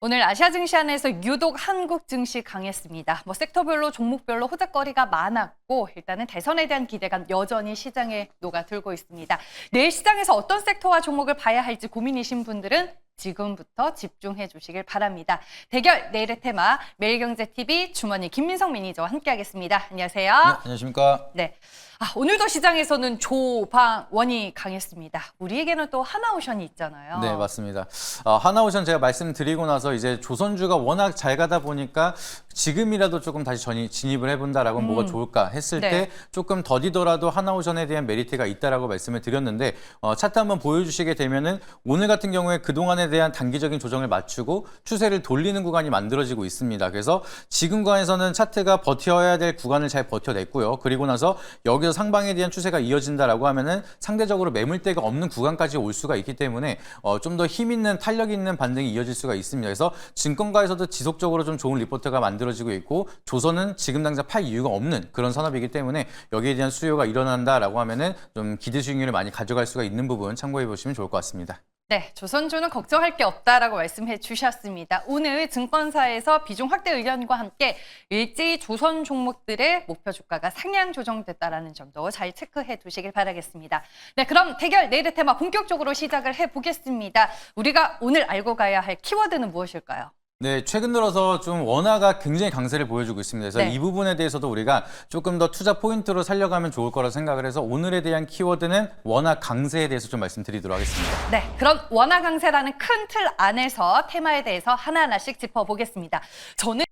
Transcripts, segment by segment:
오늘 아시아 증시 안에서 유독 한국 증시 강했습니다. 뭐 섹터별로 종목별로 호재거리가 많았고 일단은 대선에 대한 기대감 여전히 시장에 녹아들고 있습니다. 내일 시장에서 어떤 섹터와 종목을 봐야 할지 고민이신 분들은 지금부터 집중해 주시길 바랍니다. 대결 내일의 테마 매일경제TV 주머니 김민성 매니저와 함께하겠습니다. 안녕하세요. 네, 안녕하십니까. 네. 아, 오늘도 시장에서는 조방원이 강했습니다. 우리에게는 또 하나오션이 있잖아요. 네, 맞습니다. 어, 하나오션 제가 말씀드리고 나서 이제 조선주가 워낙 잘 가다 보니까 지금이라도 조금 다시 전이, 진입을 해본다라고 뭐가 좋을까 했을 네. 때 조금 더디더라도 하나오션에 대한 메리트가 있다라고 말씀을 드렸는데 어, 차트 한번 보여주시게 되면은 오늘 같은 경우에 그동안에 대한 단기적인 조정을 맞추고 추세를 돌리는 구간이 만들어지고 있습니다. 그래서 지금 구간에서는 차트가 버텨야 될 구간을 잘 버텨냈고요. 그리고 나서 여기서 상방에 대한 추세가 이어진다라고 하면은 상대적으로 매물대가 없는 구간까지 올 수가 있기 때문에 어, 좀 더 힘 있는 탄력 있는 반등이 이어질 수가 있습니다. 그래서 증권가에서도 지속적으로 좀 좋은 리포트가 만들어지고 있고 조선은 지금 당장 팔 이유가 없는 그런 산업이기 때문에 여기에 대한 수요가 일어난다라고 하면은 좀 기대 수익률을 많이 가져갈 수가 있는 부분 참고해 보시면 좋을 것 같습니다. 네, 조선주는 걱정할 게 없다라고 말씀해 주셨습니다. 오늘 증권사에서 비중 확대 의견과 함께 일제히 조선 종목들의 목표 주가가 상향 조정됐다라는 점도 잘 체크해 두시길 바라겠습니다. 네, 그럼 대결 내일의 테마 본격적으로 시작을 해 보겠습니다. 우리가 오늘 알고 가야 할 키워드는 무엇일까요? 네, 최근 들어서 좀 원화가 굉장히 강세를 보여주고 있습니다. 그래서 네. 이 부분에 대해서도 우리가 조금 더 투자 포인트로 살려가면 좋을 거라 생각을 해서 오늘에 대한 키워드는 원화 강세에 대해서 좀 말씀드리도록 하겠습니다. 네, 그런 원화 강세라는 큰 틀 안에서 테마에 대해서 하나하나씩 짚어보겠습니다. 저는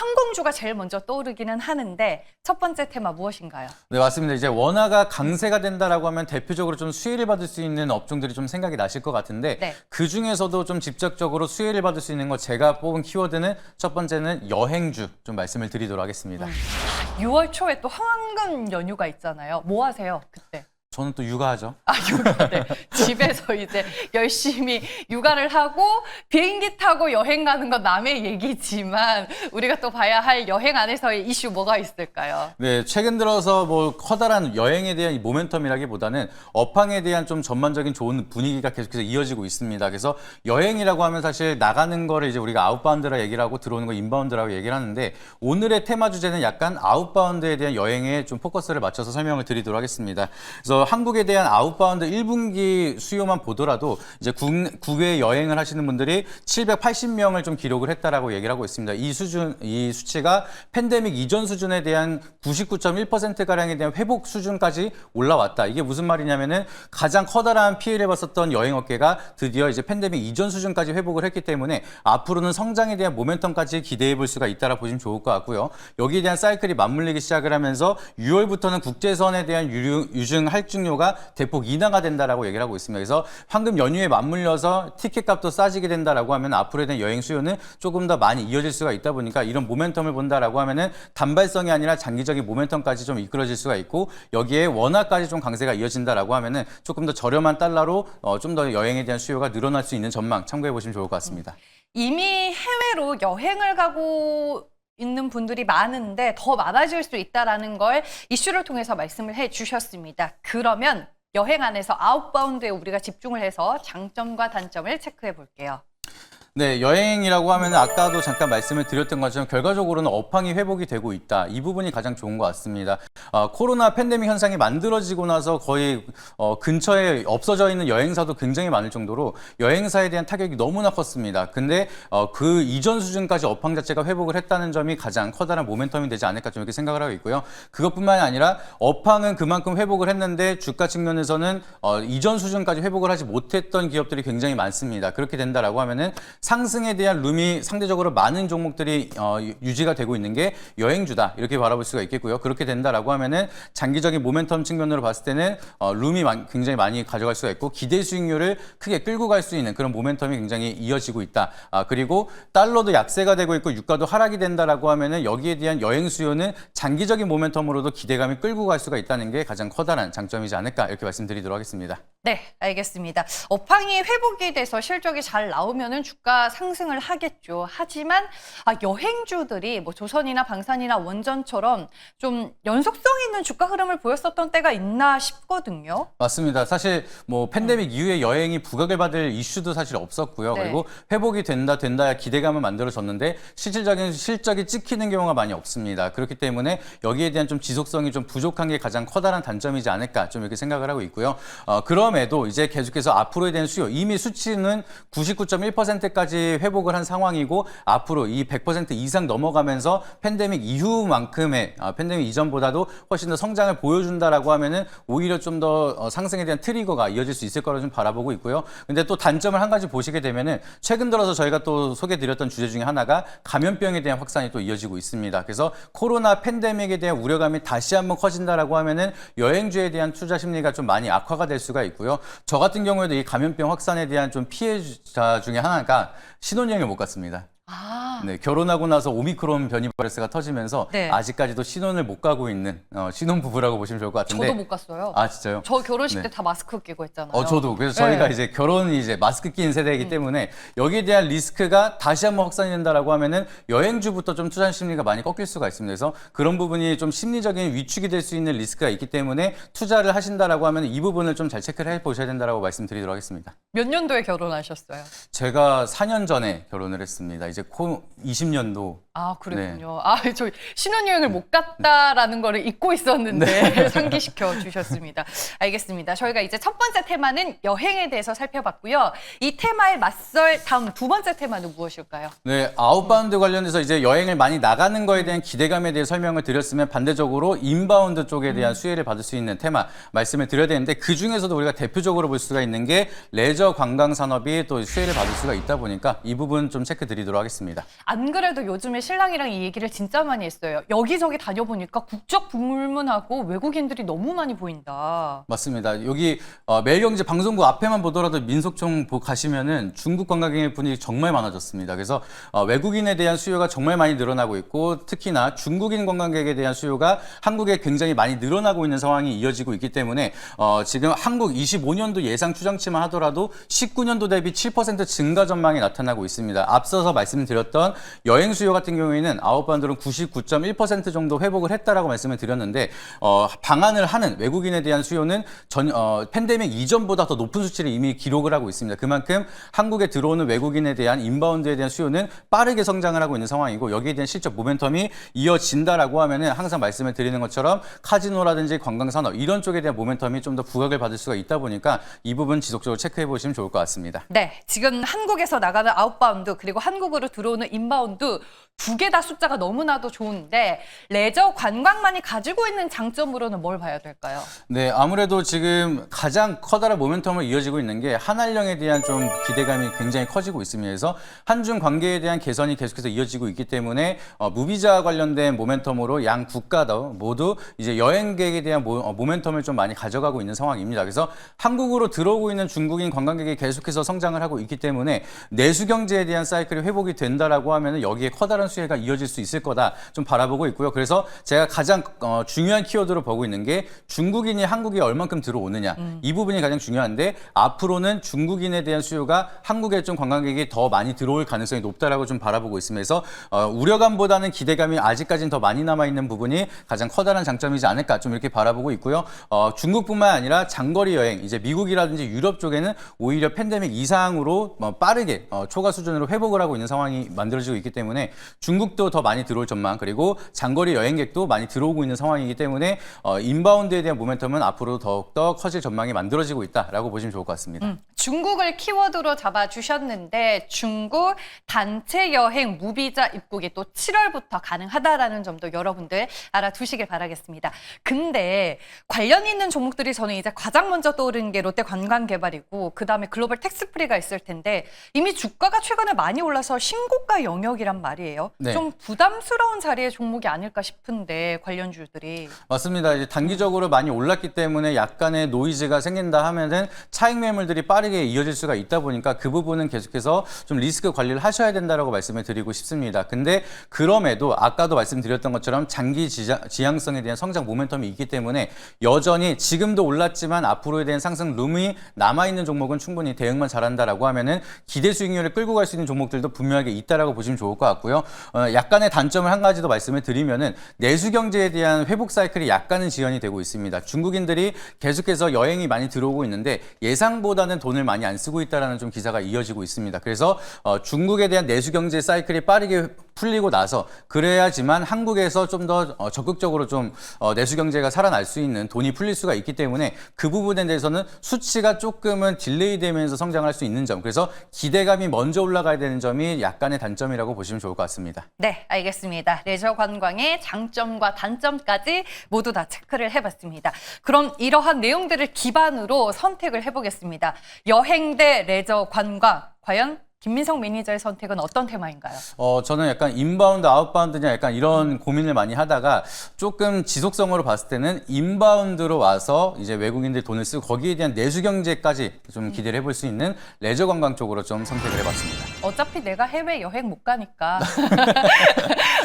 항공주가 제일 먼저 떠오르기는 하는데 첫 번째 테마 무엇인가요? 네, 맞습니다. 이제 원화가 강세가 된다라고 하면 대표적으로 좀 수혜를 받을 수 있는 업종들이 좀 생각이 나실 것 같은데 네. 그 중에서도 좀 직접적으로 수혜를 받을 수 있는 거 제가 뽑은 키워드는 첫 번째는 여행주 좀 말씀을 드리도록 하겠습니다. 6월 초에 또 황금 연휴가 있잖아요. 뭐 하세요 그때? 저는 또 육아하죠. 아 육아 네. 집에서 이제 열심히 육아를 하고 비행기 타고 여행 가는 건 남의 얘기지만 우리가 또 봐야 할 여행 안에서의 이슈 뭐가 있을까요? 네, 최근 들어서 뭐 커다란 여행에 대한 이 모멘텀이라기보다는 업황에 대한 좀 전반적인 좋은 분위기가 계속해서 이어지고 있습니다. 그래서 여행이라고 하면 사실 나가는 거를 이제 우리가 아웃바운드라 얘기를 하고 들어오는 거 인바운드라고 얘기를 하는데 오늘의 테마 주제는 약간 아웃바운드에 대한 여행에 좀 포커스를 맞춰서 설명을 드리도록 하겠습니다. 그래서 한국에 대한 아웃바운드 1분기 수요만 보더라도 이제 국, 국외 여행을 하시는 분들이 780명을 좀 기록을 했다라고 얘기를 하고 있습니다. 이 수준, 이 수치가 팬데믹 이전 수준에 대한 99.1% 가량에 대한 회복 수준까지 올라왔다. 이게 무슨 말이냐면은 가장 커다란 피해를 봤었던 여행 업계가 드디어 이제 팬데믹 이전 수준까지 회복을 했기 때문에 앞으로는 성장에 대한 모멘텀까지 기대해 볼 수가 있다라 보시면 좋을 것 같고요. 여기에 대한 사이클이 맞물리기 시작을 하면서 6월부터는 국제선에 대한 유류, 유증 할증료가 대폭 인하가 된다라고 얘기를 하고 있습니다. 그래서 황금 연휴에 맞물려서 티켓 값도 싸지게 된다라고 하면 앞으로에 대한 여행 수요는 조금 더 많이 이어질 수가 있다 보니까 이런 모멘텀을 본다라고 하면은 단발성이 아니라 장기적인 모멘텀까지 좀 이끌어질 수가 있고 여기에 원화까지 좀 강세가 이어진다라고 하면은 조금 더 저렴한 달러로 어, 좀 더 여행에 대한 수요가 늘어날 수 있는 전망 참고해 보시면 좋을 것 같습니다. 이미 해외로 여행을 가고 있는 분들이 많은데 더 많아질 수 있다라는 걸 이슈를 통해서 말씀을 해 주셨습니다. 그러면 여행 안에서 아웃바운드에 우리가 집중을 해서 장점과 단점을 체크해 볼게요. 네, 여행이라고 하면 아까도 잠깐 말씀을 드렸던 것처럼 결과적으로는 업황이 회복이 되고 있다. 이 부분이 가장 좋은 것 같습니다. 어, 코로나 팬데믹 현상이 만들어지고 나서 거의 어, 근처에 없어져 있는 여행사도 굉장히 많을 정도로 여행사에 대한 타격이 너무나 컸습니다. 근데 어, 그 이전 수준까지 업황 자체가 회복을 했다는 점이 가장 커다란 모멘텀이 되지 않을까 좀 이렇게 생각을 하고 있고요. 그것뿐만이 아니라 업황은 그만큼 회복을 했는데 주가 측면에서는 어, 이전 수준까지 회복을 하지 못했던 기업들이 굉장히 많습니다. 그렇게 된다라고 하면은 상승에 대한 룸이 상대적으로 많은 종목들이 어, 유- 유지가 되고 있는 게 여행주다 이렇게 바라볼 수가 있겠고요. 그렇게 된다라고 하면은 장기적인 모멘텀 측면으로 봤을 때는 어, 룸이 많- 굉장히 많이 가져갈 수가 있고 기대 수익률을 크게 끌고 갈 수 있는 그런 모멘텀이 굉장히 이어지고 있다. 아, 그리고 달러도 약세가 되고 있고 유가도 하락이 된다라고 하면은 여기에 대한 여행 수요는 장기적인 모멘텀으로도 기대감이 끌고 갈 수가 있다는 게 가장 커다란 장점이지 않을까 이렇게 말씀드리도록 하겠습니다. 네, 알겠습니다. 업황이 회복이 돼서 실적이 잘 나오면은 주가 주가 상승을 하겠죠. 하지만 아, 여행주들이 뭐 조선이나 방산이나 원전처럼 좀 연속성 있는 주가 흐름을 보였었던 때가 있나 싶거든요. 맞습니다. 사실 뭐 팬데믹 이후에 여행이 부각을 받을 이슈도 사실 없었고요. 네. 그리고 회복이 된다 된다 기대감을 만들어졌는데 실질적인 실적이 찍히는 경우가 많이 없습니다. 그렇기 때문에 여기에 대한 좀 지속성이 좀 부족한 게 가장 커다란 단점이지 않을까 좀 이렇게 생각을 하고 있고요. 어, 그럼에도 이제 계속해서 앞으로에 대한 수요 이미 수치는 99.1%까지 회복을 한 상황이고 앞으로 이 100% 이상 넘어가면서 팬데믹 이후만큼의 아, 팬데믹 이전보다도 훨씬 더 성장을 보여준다라고 하면은 오히려 좀 더 상승에 대한 트리거가 이어질 수 있을 거라 좀 바라보고 있고요. 근데 또 단점을 한 가지 보시게 되면은 최근 들어서 저희가 또 소개드렸던 주제 중에 하나가 감염병에 대한 확산이 또 이어지고 있습니다. 그래서 코로나 팬데믹에 대한 우려감이 다시 한번 커진다라고 하면은 여행주에 대한 투자 심리가 좀 많이 악화가 될 수가 있고요. 저 같은 경우에도 이 감염병 확산에 대한 좀 피해자 중에 하나가 신혼여행을 못 갔습니다. 아, 네, 결혼하고 나서 오미크론 변이 바이러스가 터지면서 네. 아직까지도 신혼을 못 가고 있는 어, 신혼 부부라고 보시면 좋을 것 같은데. 저도 못 갔어요. 아 진짜요? 저 결혼식 네. 때 다 마스크 끼고 했잖아요. 어, 저도. 그래서 네. 저희가 이제 결혼이 이제 마스크 끼는 세대이기 때문에 여기에 대한 리스크가 다시 한번 확산이 된다라고 하면은 여행주부터 좀 투자 심리가 많이 꺾일 수가 있습니다. 그래서 그런 부분이 좀 심리적인 위축이 될 수 있는 리스크가 있기 때문에 투자를 하신다라고 하면 이 부분을 좀 잘 체크를 해 보셔야 된다라고 말씀드리도록 하겠습니다. 몇 년도에 결혼하셨어요? 제가 4년 전에 결혼을 했습니다. 이제 코 20년도 아 그랬군요. 네. 아저 신혼여행을 못 갔다라는 거를 잊고 있었는데 네. 상기시켜 주셨습니다. 알겠습니다. 저희가 이제 첫 번째 테마는 여행에 대해서 살펴봤고요. 이 테마에 맞설 다음 두 번째 테마는 무엇일까요? 네, 아웃바운드 관련해서 이제 여행을 많이 나가는 거에 대한 기대감에 대해 설명을 드렸으면 반대적으로 인바운드 쪽에 대한 수혜를 받을 수 있는 테마 말씀을 드려야 되는데 그 중에서도 우리가 대표적으로 볼 수가 있는 게 레저 관광 산업이 또 수혜를 받을 수가 있다 보니까 이 부분 좀 체크 드리도록 하겠습니다. 안 그래도 요즘에 신랑이랑 이 얘기를 진짜 많이 했어요. 여기저기 다녀보니까 국적 불문하고 외국인들이 너무 많이 보인다. 맞습니다. 여기 어, 매일경제 방송국 앞에만 보더라도 민속촌 보 가시면은 중국 관광객의 분이 정말 많아졌습니다. 그래서 어, 외국인에 대한 수요가 정말 많이 늘어나고 있고 특히나 중국인 관광객에 대한 수요가 한국에 굉장히 많이 늘어나고 있는 상황이 이어지고 있기 때문에 어, 지금 한국 25년도 예상 추정치만 하더라도 19년도 대비 7% 증가 전망이 나타나고 있습니다. 앞서서 말씀드렸던 여행 수요 같은 경우에는 아웃바운드는 99.1% 정도 회복을 했다라고 말씀을 드렸는데 어, 방한을 하는 외국인에 대한 수요는 전 어, 팬데믹 이전보다 더 높은 수치를 이미 기록을 하고 있습니다. 그만큼 한국에 들어오는 외국인에 대한 인바운드에 대한 수요는 빠르게 성장을 하고 있는 상황이고 여기에 대한 실적 모멘텀이 이어진다라고 하면은 항상 말씀을 드리는 것처럼 카지노라든지 관광산업 이런 쪽에 대한 모멘텀이 좀 더 부각을 받을 수가 있다 보니까 이 부분 지속적으로 체크해 보시면 좋을 것 같습니다. 네, 지금 한국에서 나가는 아웃바운드 그리고 한국으로 들어오는 인바운드 두 개 다 숫자가 너무나도 좋은데 레저 관광만이 가지고 있는 장점으로는 뭘 봐야 될까요? 네, 아무래도 지금 가장 커다란 모멘텀을 이어지고 있는 게 한한령에 대한 좀 기대감이 굉장히 커지고. 그래서 한중 관계에 대한 개선이 계속해서 이어지고 있기 때문에 어, 무비자 관련된 모멘텀으로 양 국가도 모두 이제 여행객에 대한 모, 어, 모멘텀을 좀 많이 가져가고 있는 상황입니다. 그래서 한국으로 들어오고 있는 중국인 관광객이 계속해서 성장을 하고 있기 때문에 내수 경제에 대한 사이클이 회복이 된다라고 하면 여기에 커다란 수혜가 이어질 수 있을 거다 좀 바라보고 있고요. 그래서 제가 가장 어, 중요한 키워드로 보고 있는 게 중국인이 한국에 얼만큼 들어오느냐 이 부분이 가장 중요한데 앞으로는 중국인에 대한 수요가 한국에 좀 관광객이 더 많이 들어올 가능성이 높다라고 좀 바라보고 있으면서 어, 우려감보다는 기대감이 아직까지는 더 많이 남아 있는 부분이 가장 커다란 장점이지 않을까 좀 이렇게 바라보고 있고요. 어, 중국뿐만 아니라 장거리 여행 이제 미국이라든지 유럽 쪽에는 오히려 팬데믹 이상으로 뭐 빠르게 어, 초과 수준으로 회복을 하고 있는 상황이 만들어지고 있기 때문에 중국도 더 많이 들어올 전망 그리고 장거리 여행객도 많이 들어오고 있는 상황이기 때문에 어, 인바운드에 대한 모멘텀은 앞으로 더욱더 커질 전망이 만들어지고 있다라고 보시면 좋을 것 같습니다. 음, 중국을 키워드로 잡아주셨는데 중국 단체 여행 무비자 입국이 또 7월부터 가능하다라는 점도 여러분들 알아두시길 바라겠습니다. 근데 관련 있는 종목들이 저는 이제 가장 먼저 떠오르는 게 롯데 관광개발이고 그 다음에 글로벌 텍스프리가 있을 텐데 이미 주가가 최근에 많이 올라서 신고가 영역이란 말이에요. 네. 좀 부담스러운 자리의 종목이 아닐까 싶은데 관련주들이 맞습니다. 이제 단기적으로 많이 올랐기 때문에 약간의 노이즈가 생긴다 하면은 차익 매물들이 빠르게 이어질 수가 있다 보니까 그 부분은 계속해서 좀 리스크 관리를 하셔야 된다라고 말씀을 드리고 싶습니다. 근데 그럼에도 아까도 말씀드렸던 것처럼 장기 지향성에 대한 성장 모멘텀이 있기 때문에 여전히 지금도 올랐지만 앞으로에 대한 상승 룸이 남아 있는 종목은 충분히 대응만 잘한다라고 하면은 기대 수익률을 끌고 갈 수 있는 종목들도 분명하게 있다라고 보시면 좋을 것 같고요. 어, 약간의 단점을 한 가지 더 말씀을 드리면은 내수 경제에 대한 회복 사이클이 약간은 지연이 되고 있습니다. 중국인들이 계속해서 여행이 많이 들어오고 있는데 예상보다는 돈을 많이 안 쓰고 있다라는 좀 기사가 이어지고 있습니다. 그래서 어, 중국에 대한 내수 경제 사이클이 빠르게 풀리고 나서 그래야지만 한국에서 좀 더 적극적으로 좀 어, 내수 경제가 살아날 수 있는 돈이 풀릴 수가 있기 때문에 그 부분에 대해서는 수치가 조금은 딜레이 되면서 성장할 수 있는 점 그래서 기대감이 먼저 올라가야 되는 점이 약간의 단점이라고 보시면 좋을 것 같습니다. 네, 알겠습니다. 레저 관광의 장점과 단점까지 모두 다 체크를 해봤습니다. 그럼 이러한 내용들을 기반으로 선택을 해보겠습니다. 여행 대 레저 관광, 과연 김민성 매니저의 선택은 어떤 테마인가요? 어, 저는 약간 인바운드, 아웃바운드냐 약간 이런 고민을 많이 하다가 조금 지속성으로 봤을 때는 인바운드로 와서 이제 외국인들 돈을 쓰고 거기에 대한 내수 경제까지 좀 기대를 해볼 수 있는 레저 관광 쪽으로 좀 선택을 해봤습니다. 어차피 내가 해외 여행 못 가니까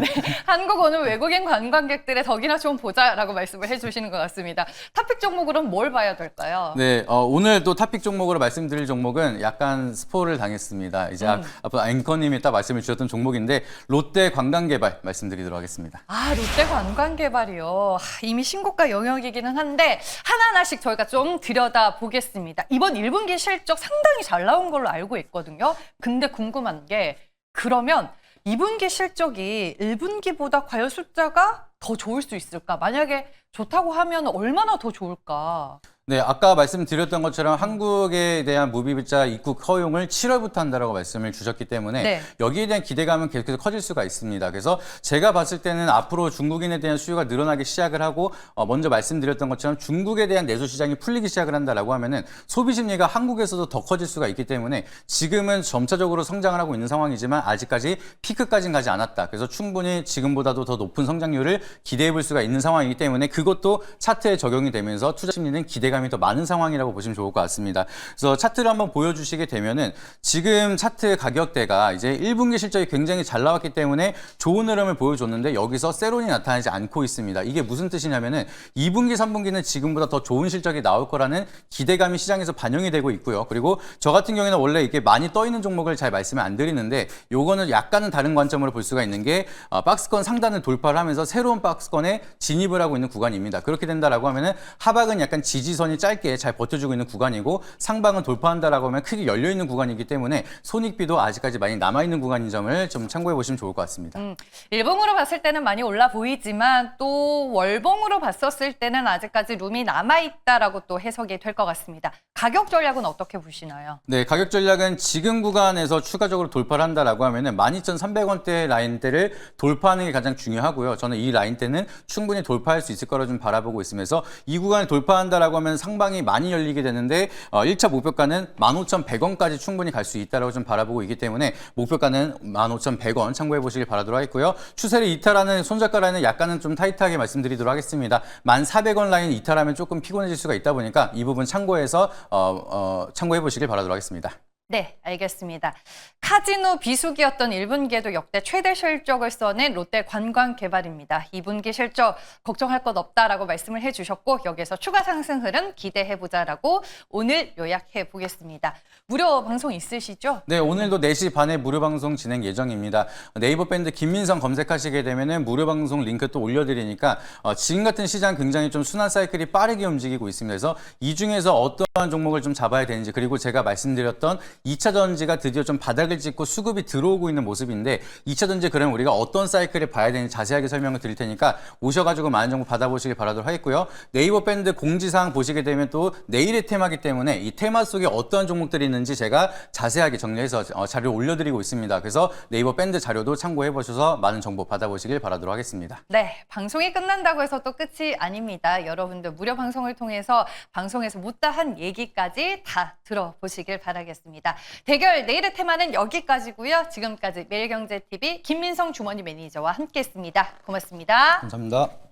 네, 한국 오는 외국인 관광객들의 덕이나 좀 보자라고 말씀을 해주시는 것 같습니다. 탑픽 종목으로는 뭘 봐야 될까요? 네, 어, 오늘 또 탑픽 종목으로 말씀드릴 종목은 약간 스포를 당했습니다. 이제 아- 앞으로 앵커님이 딱 말씀을 주셨던 종목인데 롯데 관광개발 말씀드리도록 하겠습니다. 아, 롯데 관광개발이요. 하, 이미 신고가 영역이기는 한데 하나하나씩 저희가 좀 들여다 보겠습니다. 이번 1분기 실적 상당히 잘 나온 걸로 알고 있거든요. 근데 궁금한 게 그러면 2분기 실적이 1분기보다 과연 숫자가 더 좋을 수 있을까? 만약에 좋다고 하면 얼마나 더 좋을까? 네, 아까 말씀드렸던 것처럼 한국에 대한 무비자 입국 허용을 7월부터 한다라고 말씀을 주셨기 때문에 네. 여기에 대한 기대감은 계속해서 커질 수가 있습니다. 그래서 제가 봤을 때는 앞으로 중국인에 대한 수요가 늘어나기 시작을 하고 어, 먼저 말씀드렸던 것처럼 중국에 대한 내수 시장이 풀리기 시작을 한다라고 하면은 소비 심리가 한국에서도 더 커질 수가 있기 때문에 지금은 점차적으로 성장을 하고 있는 상황이지만 아직까지 피크까지는 가지 않았다. 그래서 충분히 지금보다도 더 높은 성장률을 기대해 볼 수가 있는 상황이기 때문에 그것도 차트에 적용이 되면서 투자 심리는 기대 감이 더 많은 상황이라고 보시면 좋을 것 같습니다. 그래서 차트를 한번 보여주시게 되면은 지금 차트 가격대가 이제 1분기 실적이 굉장히 잘 나왔기 때문에 좋은 흐름을 보여줬는데 여기서 세론이 나타나지 않고 있습니다. 이게 무슨 뜻이냐면은 2분기, 3분기는 지금보다 더 좋은 실적이 나올 거라는 기대감이 시장에서 반영이 되고 있고요. 그리고 저 같은 경우에는 원래 이게 많이 떠 있는 종목을 잘 말씀을 안 드리는데 요거는 약간은 다른 관점으로 볼 수가 있는 게 어, 박스권 상단을 돌파를 하면서 새로운 박스권에 진입을 하고 있는 구간입니다. 그렇게 된다라고 하면은 하박은 약간 지지선 이 짧게 잘 버텨주고 있는 구간이고 상방은 돌파한다라고 하면 크게 열려 있는 구간이기 때문에 손익비도 아직까지 많이 남아 있는 구간인 점을 좀 참고해 보시면 좋을 것 같습니다. 음, 일봉으로 봤을 때는 많이 올라 보이지만 또 월봉으로 봤었을 때는 아직까지 룸이 남아 있다라고 또 해석이 될 것 같습니다. 가격 전략은 어떻게 보시나요? 네, 가격 전략은 지금 구간에서 추가적으로 돌파를 한다라고 하면은 12,300원대 라인대를 돌파하는 게 가장 중요하고요. 저는 이 라인대는 충분히 돌파할 수 있을 거라 좀 바라보고 있으면서 이 구간을 돌파한다라고 하면 상방이 많이 열리게 되는데 어, 1차 목표가는 15,100원까지 충분히 갈 수 있다라고 좀 바라보고 있기 때문에 목표가는 15,100원 참고해 보시길 바라도록 하겠고요. 추세를 이탈하는 손절가 라인은 약간은 좀 타이트하게 말씀드리도록 하겠습니다. 1,400원 라인 이탈하면 조금 피곤해질 수가 있다 보니까 이 부분 참고해서 어, 어, 참고해 보시길 바라도록 하겠습니다. 네, 알겠습니다. 카지노 비수기였던 1분기에도 역대 최대 실적을 써낸 롯데 관광개발입니다. 2분기 실적 걱정할 것 없다라고 말씀을 해주셨고 여기에서 추가 상승 흐름 기대해보자라고 오늘 요약해 보겠습니다. 무료 방송 있으시죠? 네, 오늘도 4시 반에 무료 방송 진행 예정입니다. 네이버 밴드 김민성 검색하시게 되면은 무료 방송 링크 또 올려드리니까 어, 지금 같은 시장 굉장히 좀 순환 사이클이 빠르게 움직이고 있습니다. 그래서 이 중에서 어떠한 종목을 좀 잡아야 되는지 그리고 제가 말씀드렸던 2차 전지가 드디어 좀 바닥을 찍고 수급이 들어오고 있는 모습인데 2차 전지 그러면 우리가 어떤 사이클을 봐야 되는지 자세하게 설명을 드릴 테니까 오셔가지고 많은 정보 받아보시길 바라도록 하겠고요. 네이버 밴드 공지사항 보시게 되면 또 내일의 테마기 때문에 이 테마 속에 어떠한 종목들이 있는지 제가 자세하게 정리해서 어, 자료를 올려드리고 있습니다. 그래서 네이버 밴드 자료도 참고해 보셔서 많은 정보 받아보시길 바라도록 하겠습니다. 네, 방송이 끝난다고 해서 또 끝이 아닙니다. 여러분들 무료 방송을 통해서 방송에서 못다한 얘기까지 다 들어보시길 바라겠습니다. 있습니다. 대결 내일의 테마는 여기까지고요. 지금까지 매일경제TV 김민성 주머니 매니저와 함께했습니다. 고맙습니다. 감사합니다.